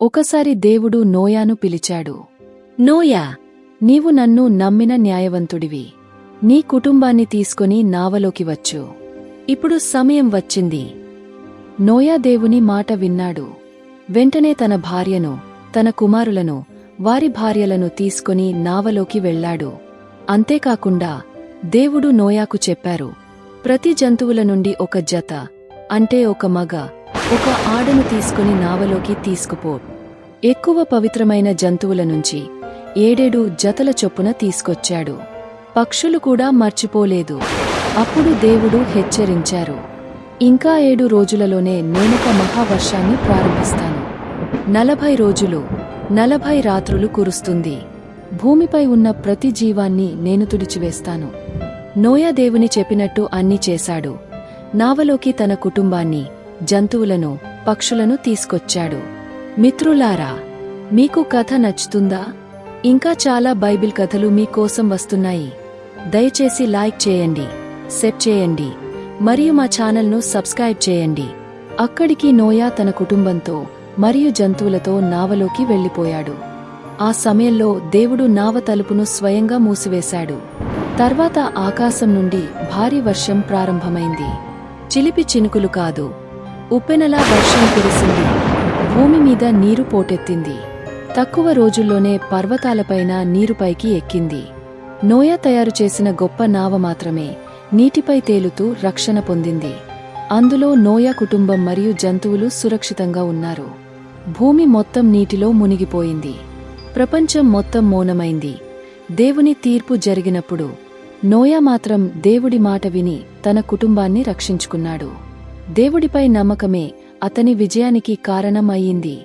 ఒకసారి దేవుడు నోయాను పిలిచాడు నోయా నీవు నన్ను నమ్మిన న్యాయవంతుడివి. నీ కుటుంబాన్ని తీసుకుని నావలోకి వచ్చు. ఇప్పుడు సమయం వచ్చింది. నోయా దేవుని మాట విన్నాడు. వెంటనే తన భార్యను తన కుమారులను వారి భార్యలను తీసుకొని నావలోకి వెళ్ళాడు. అంతేకాకుండా దేవుడు నోయాకు చెప్పారు ప్రతి జంతువుల నుండి ఒక జత అంటే ఒక మగ ఒక ఆడను తీసుకుని నావలోకి తీసుకుపో. ఎక్కువ పవిత్రమైన జంతువుల నుంచి ఏడేడు జతల చొప్పున తీసుకొచ్చాడు. పక్షులు కూడా మర్చిపోలేదు. అప్పుడు దేవుడు హెచ్చరించారు. ఇంకా ఏడు రోజులలోనే నేనొక మహావర్షాన్ని ప్రారంభిస్తాను. నలభై రోజులు నలభై రాత్రులు కురుస్తుంది. భూమిపై ఉన్న ప్రతి జీవాన్ని నేను తుడిచివేస్తాను. నోయా దేవుని చెప్పినట్టు అన్ని చేశాడు. నావలోకి తన కుటుంబాన్ని జంతువులను పక్షులను తీసుకొచ్చాడు. మిత్రులారా మీకు కథ నచ్చుతుందా? ఇంకా చాలా బైబిల్ కథలు మీకోసం వస్తున్నాయి. దయచేసి లైక్ చేయండి సెట్ చేయండి మరియు మా ఛానల్ను సబ్స్క్రైబ్ చేయండి. అక్కడికి నోయా తన కుటుంబంతో మరియు జంతువులతో నావలోకి వెళ్ళిపోయాడు. ఆ సమయంలో దేవుడు నావ తలుపును స్వయంగా మూసివేశాడు. తర్వాత ఆకాశం నుండి భారీ వర్షం ప్రారంభమైంది. చిలిపి చినుకులు కాదు ఉప్పెనలా వర్షం కురిసింది. భూమి మీద నీరు పోటెత్తింది. తక్కువ రోజుల్లోనే పర్వతాలపైన నీరుపైకి ఎక్కింది. నోయ తయారు చేసిన గొప్ప నావ మాత్రమే నీటిపై తేలుతూ రక్షణ పొందింది. అందులో నోయా కుటుంబం మరియు జంతువులు సురక్షితంగా ఉన్నారు. భూమి మొత్తం నీటిలో మునిగిపోయింది. ప్రపంచం మొత్తం మౌనమైంది. దేవుని తీర్పు జరిగినప్పుడు నోయా మాత్రం దేవుడి మాట విని తన కుటుంబాన్ని రక్షించుకున్నాడు. దేవుడిపై నమ్మకమే అతని విజయానికి కారణం అయ్యింది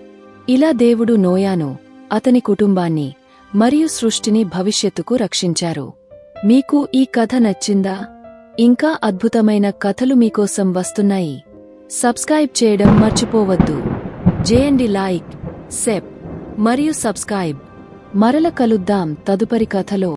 ఇలా దేవుడు నోయాను అతని కుటుంబాన్ని మరియు సృష్టిని భవిష్యత్తుకు రక్షించారు. మీకు ఈ కథ నచ్చిందా? ఇంకా అద్భుతమైన కథలు మీకోసం వస్తున్నాయి. సబ్స్క్రైబ్ చేయడం మర్చిపోవద్దు. చేయండి లైక్ సెప్ మరియు సబ్స్క్రైబ్. మరల కలుద్దాం తదుపరి కథలో.